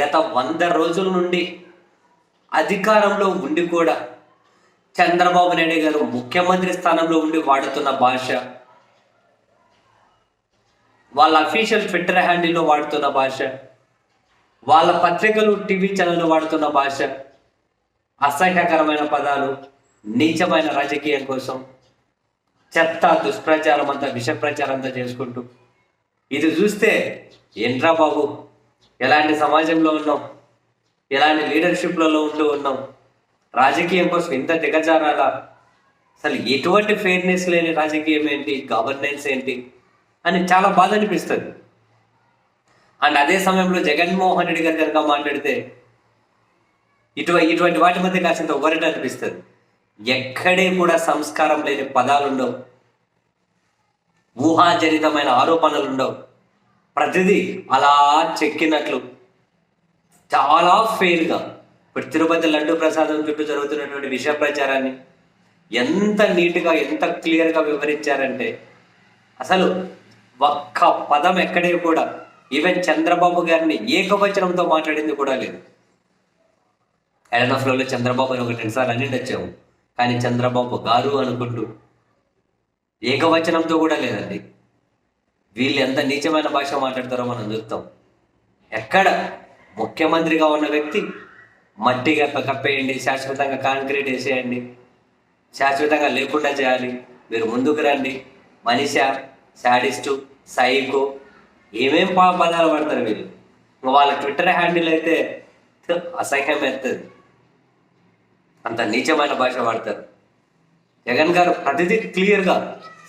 గత వంద రోజుల నుండి అధికారంలో ఉండి కూడా చంద్రబాబు నాయుడు గారు ముఖ్యమంత్రి స్థానంలో ఉండి వాడుతున్న భాష వాళ్ళ అఫీషియల్ ట్విట్టర్ హ్యాండిల్లో వాడుతున్న భాష వాళ్ళ పత్రికలు టీవీ ఛానల్లో వాడుతున్న భాష అసహ్యకరమైన పదాలు నీచమైన రాజకీయం కోసం చెత్త దుష్ప్రచారం అంతా విష ప్రచారం అంతా చేసుకుంటూ. ఇది చూస్తే ఎండ్రా బాబు? ఎలాంటి సమాజంలో ఉన్నాం? ఎలాంటి లీడర్షిప్లలో ఉంటూ ఉన్నాం? రాజకీయం కోసం ఇంత దిగజారాలా? అసలు ఎటువంటి ఫెయిర్నెస్ లేని రాజకీయం ఏంటి? గవర్నెన్స్ ఏంటి? అని చాలా బాధ అనిపిస్తుంది. అండ్ అదే సమయంలో జగన్మోహన్ రెడ్డి గారు కనుక మాట్లాడితే ఇటు ఇటువంటి వాటి మధ్య కాసింత ఒగరట అనిపిస్తుంది. ఎక్కడే కూడా సంస్కారం లేని పదాలు ఉండవు ఊహాజనితమైన ఆరోపణలు ఉండవు ప్రతిదీ అలా చెక్కినట్లు. చాలా ఫెయిల్గా. ఇప్పుడు తిరుపతి లడ్డు ప్రసాదం చుట్టూ జరుగుతున్నటువంటి విషయ ప్రచారాన్ని ఎంత నీట్గా ఎంత క్లియర్గా వివరించారంటే అసలు ఒక్క పదం ఎక్కడే కూడా ఈవెన్ చంద్రబాబు గారిని ఏకవచనంతో మాట్లాడింది కూడా లేదు. ఎలన్ ఆఫ్ చంద్రబాబు అని ఒకటి రెండుసార్లు అన్ని వచ్చాము. కానీ చంద్రబాబు గారు అనుకుంటూ ఏకవచనంతో కూడా లేదండి. వీళ్ళు ఎంత నీచమైన భాష మాట్లాడతారో మనం చూస్తాం. ఎక్కడ ముఖ్యమంత్రిగా ఉన్న వ్యక్తి మట్టిగా కప్పేయండి శాశ్వతంగా కాంక్రీట్ వేసేయండి శాశ్వతంగా లేకుండా చేయాలి మీరు ముందుకు రండి. మనిష శాడిస్టు సైకో ఏమేం పా పదాలు పడతారు వీళ్ళు? వాళ్ళ ట్విట్టర్ హ్యాండిల్ అయితే అసహ్యం ఎత్తది అంత నీచమైన భాష వాడతారు. జగన్ గారు ప్రతిదీ క్లియర్గా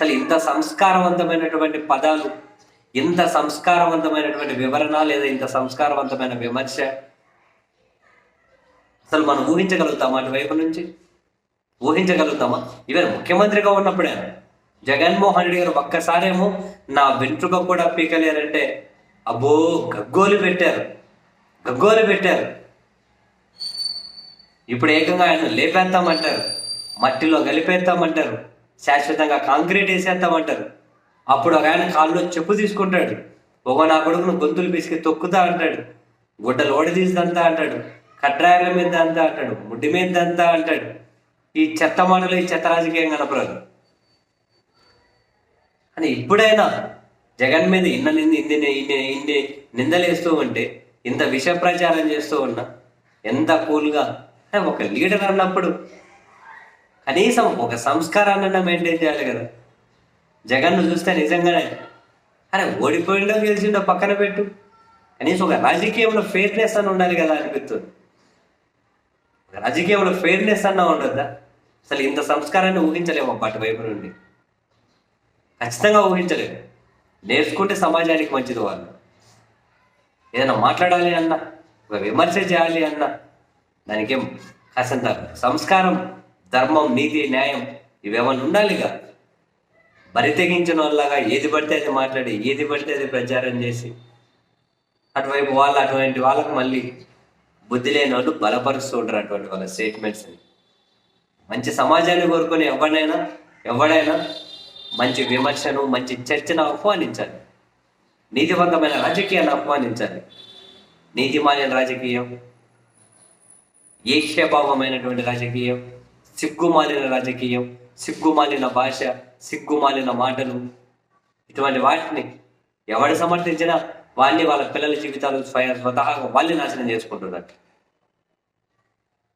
అసలు ఇంత సంస్కారవంతమైనటువంటి పదాలు ఇంత సంస్కారవంతమైనటువంటి వివరణ లేదా ఇంత సంస్కారవంతమైన విమర్శ అసలు మనం ఊహించగలుగుతామా అటువైపు నుంచి? ఊహించగలుగుతామా? ఈవెన్ ముఖ్యమంత్రిగా ఉన్నప్పుడే జగన్మోహన్ రెడ్డి గారు ఒక్కసారేమో నా వెంట్రుక కూడా పీకలేరంటే అబ్బో గగ్గోలు పెట్టారు గగ్గోలు పెట్టారు. ఇప్పుడు ఏకంగా ఆయన లేపేద్దామంటారు మట్టిలో కలిపేద్దామంటారు. శాశ్వతంగా కాంక్రీట్ వేసేస్తామంటారు. అప్పుడు ఒక ఆయన కాళ్ళు చెప్పు తీసుకుంటాడు. ఒక నా కొడుకును గొంతులు పిసికి తొక్కుతా అంటాడు. గుడ్డలు ఓడి తీసిదంతా అంటాడు. కట్రాయల మీద అంతా అంటాడు. ముడ్డి మీద అంతా అంటాడు. ఈ చెత్త మాటలు ఈ చెత్త రాజకీయం కనపరాదు అని ఇప్పుడైనా జగన్ మీద ఇన్న నింది ఇన్ని ఇన్ని ఇన్ని నిందలేస్తూ ఉంటే ఇంత విష ప్రచారం చేస్తూ ఉన్నా ఎంత కూల్గా ఒక లీడర్ అన్నప్పుడు కనీసం ఒక సంస్కారాన్ని మెయింటైన్ చేయాలి కదా. జగన్ను చూస్తే నిజంగానే అరే ఓడిపోయిండో గెలిచిండో పక్కన పెట్టు. కనీసం ఒక రాజకీయంలో ఫెయిర్నెస్ అని ఉండాలి కదా అనిపిస్తుంది. రాజకీయంలో ఫెయిర్నెస్ అన్న ఉండద్దా? అసలు ఇంత సంస్కారాన్ని ఊహించలేము అటు వైపు నుండి. ఖచ్చితంగా ఊహించలేము. నేర్చుకుంటే సమాజానికి మంచిది వాళ్ళు. ఏదైనా మాట్లాడాలి అన్నా ఒక విమర్శ చేయాలి అన్నా దానికేం కాసంత సంస్కారం ధర్మం నీతి న్యాయం ఇవేమన్నా ఉండాలిగా? బరి తెగించిన వాళ్ళగా ఏది పడితే అది మాట్లాడి ఏది పడితే అది ప్రచారం చేసి అటువైపు వాళ్ళు అటువంటి వాళ్ళకు మళ్ళీ బుద్ధి లేని వాళ్ళు బలపరుస్తూ ఉంటారు అటువంటి వాళ్ళ స్టేట్మెంట్స్ని మంచి సమాజాన్ని కోరుకొని ఎవరినైనా ఎవడైనా మంచి విమర్శను మంచి చర్చను ఆహ్వానించాలి. నీతివంతమైన రాజకీయాన్ని ఆహ్వానించాలి. నీతిమాలిన రాజకీయం ఏక్షేభావమైనటువంటి రాజకీయం సిగ్గుమాలిన రాజకీయం సిగ్గుమాలిన భాష సిగ్గుమాలిన మాటలు. ఇటువంటి వాటిని ఎవరు సమర్థించినా వాళ్ళని వాళ్ళ పిల్లల జీవితాలు స్వయం స్వతహాగా వాళ్ళని నాశనం చేసుకుంటున్నారు.